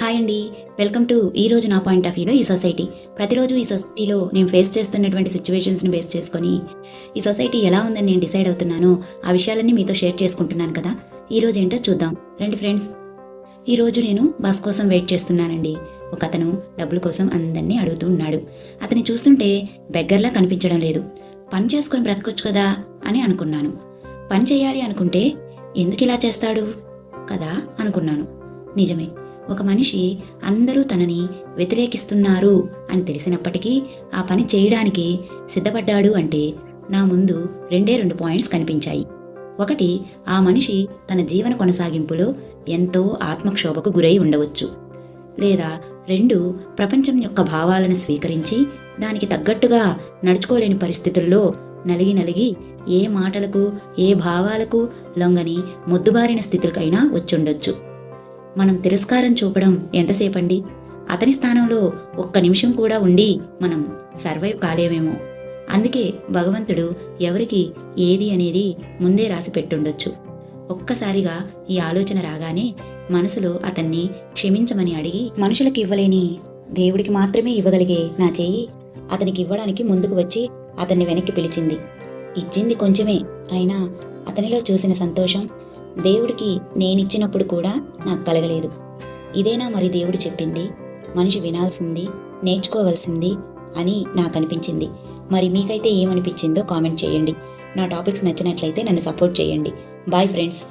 Hi అండి. Welcome to ఈ రోజు నా పాయింట్ ఆఫ్ వ్యూలో ఈ సొసైటీ. ప్రతిరోజు ఈ సొసైటీలో నేను ఫేస్ చేస్తున్నటువంటి సిచ్యువేషన్స్ని బేస్ చేసుకొని ఈ సొసైటీ ఎలా ఉందని నేను డిసైడ్ అవుతున్నానో ఆ విషయాలన్నీ మీతో షేర్ చేసుకుంటున్నాను కదా. ఈ రోజు ఏంటో చూద్దాం. రండి ఫ్రెండ్స్. ఈ రోజు నేను బస్ కోసం వెయిట్ చేస్తున్నానండి. ఒక అతను డబ్బుల కోసం అందరినీ అడుగుతూ ఉన్నాడు. అతని చూస్తుంటే బెగ్గర్లా కనిపించడం లేదు. పని చేసుకొని బ్రతకొచ్చు కదా అని అనుకున్నాను. పని చేయాలి అనుకుంటే ఎందుకు ఇలా చేస్తాడు? కదా అనుకున్నాను. నిజమే. ఒక మనిషి అందరూ తనని వ్యతిరేకిస్తున్నారు అని తెలిసినప్పటికీ ఆ పని చేయడానికి సిద్ధపడ్డాడు అంటే నా ముందు రెండే రెండు పాయింట్స్ కనిపించాయి. ఒకటి ఆ మనిషి తన జీవన కొనసాగింపులో ఎంతో ఆత్మక్షోభకు గురై ఉండవచ్చు. లేదా రెండు ప్రపంచం యొక్క భావాలను స్వీకరించి దానికి తగ్గట్టుగా నడుచుకోలేని పరిస్థితుల్లో నలిగి నలిగి ఏ మాటలకు ఏ భావాలకు లొంగని మొద్దుబారిన స్థితులకైనా వచ్చుండొచ్చు. మనం తిరస్కారం చూపడం ఎంతసేపండి? అతని స్థానంలో ఒక్క నిమిషం కూడా ఉండి మనం సర్వైవ్ కాలేమేమో. అందుకే భగవంతుడు ఎవరికి ఏది అనేది ముందే రాసి పెట్టుండొచ్చు. ఒక్కసారిగా ఈ ఆలోచన రాగానే మనసులో అతన్ని క్షమించమని అడిగి మనుషులకు ఇవ్వలేని దేవుడికి మాత్రమే ఇవ్వగలిగే నా చెయ్యి అతనికి ఇవ్వడానికి ముందుకు వచ్చి అతన్ని వెనక్కి పిలిచింది. ఇచ్చింది కొంచెమే అయినా అతనిలో చూసిన సంతోషం దేవుడికి నేనిచ్చినప్పుడు కూడా నాకు కలగలేదు. ఇదేనా మరి దేవుడు చెప్పింది? మనిషి వినాల్సింది నేర్చుకోవాల్సింది అని నాకు అనిపించింది మరి మీకైతే ఏమనిపించిందో కామెంట్ చేయండి. నా టాపిక్స్ నచ్చినట్లయితే నన్ను సపోర్ట్ చేయండి. Bye friends.